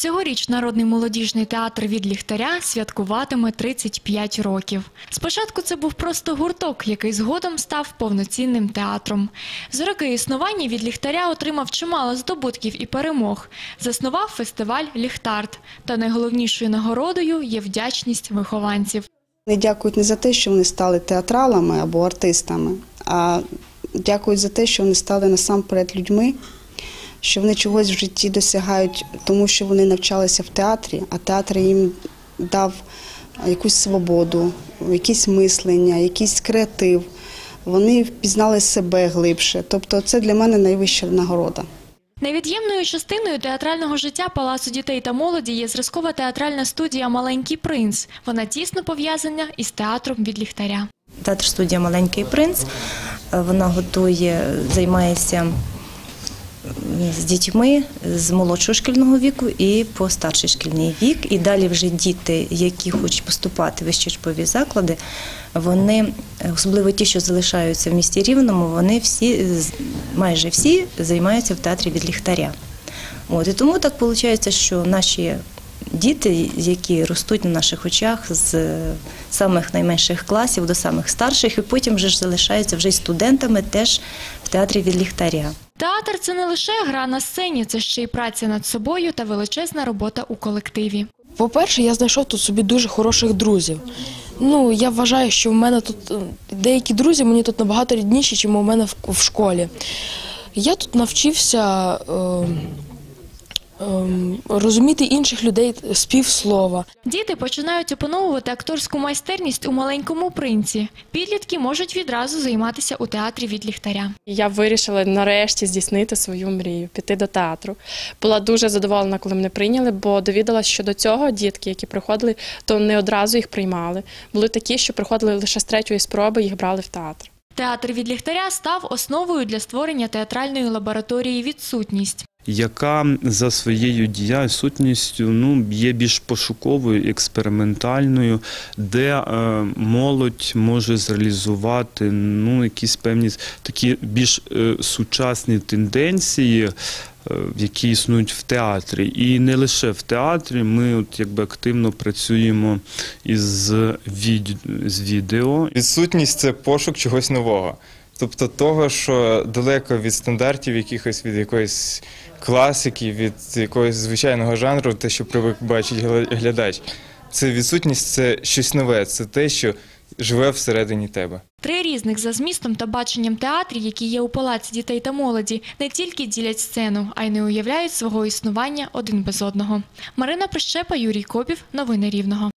Цьогоріч народний молодіжний театр від ліхтаря святкуватиме 35 років. Спочатку це був просто гурток, який згодом став повноцінним театром. За роки існування від ліхтаря отримав чимало здобутків і перемог. Заснував фестиваль Ліхтарт. Та найголовнішою нагородою є вдячність вихованців. Вони дякують не за те, що вони стали театралами або артистами, а дякують за те, що вони стали насамперед людьми, що вони чогось в житті досягають, тому що вони навчалися в театрі, а театр їм дав якусь свободу, якісь мислення, якийсь креатив. Вони впізнали себе глибше. Тобто, це для мене найвища нагорода. Невід'ємною частиною театрального життя Палацу дітей та молоді є зразкова театральна студія Маленький принц. Вона тісно пов'язана із театром від ліхтаря. Театр студія Маленький принц. Е, Вона готує, займається з дітьми з молодшого шкільного віку і по старший шкільний вік. І далі вже діти, які хочуть поступати в вищі заклади, вони, особливо ті, що залишаються в місті Рівному, вони всі, майже всі займаються в театрі від ліхтаря. От, і тому так виходить, що наші діти, які ростуть на наших очах з самих найменших класів до самих старших, і потім вже ж залишаються вже й студентами теж в театрі від ліхтаря. Театр це не лише гра на сцені, це ще й праця над собою та величезна робота у колективі. По-перше, я знайшов тут собі дуже хороших друзів. Ну, я вважаю, що в мене тут е, деякі друзі мені тут набагато рідніші, ніж у мене в, в школі. Я тут навчився е, е, розуміти інших людей з півслова. Діти починають опановувати акторську майстерність у маленькому принці. Підлітки можуть відразу займатися у театрі від ліхтаря. Я вирішила нарешті здійснити свою мрію, піти до театру. Була дуже задоволена, коли мене прийняли, бо довідалася, що до цього дітки, які приходили, то не одразу їх приймали. Були такі, що приходили лише з третьої спроби, їх брали в театр. Театр від ліхтаря став основою для створення театральної лабораторії Відсутність. яка за своєю дія сутністю ну, є більш пошуковою, експериментальною, де е, молодь може зреалізувати ну, якісь певні такі більш е, сучасні тенденції. Е, Які існують в театрі, і не лише в театрі. Ми от якби активно працюємо із від... з відео, Відсутність це пошук чогось нового. Тобто того, що далеко від стандартів, якихось від якоїсь класики, від якогось звичайного жанру, те, що привик бачить глядач. Це відсутність це щось нове, це те, що живе всередині тебе. Три різних за змістом та баченням театрі, які є у палаці дітей та молоді, не тільки ділять сцену, а й не уявляють свого існування один без одного. Марина Прищепа, Юрій Копів. Новини Рівного.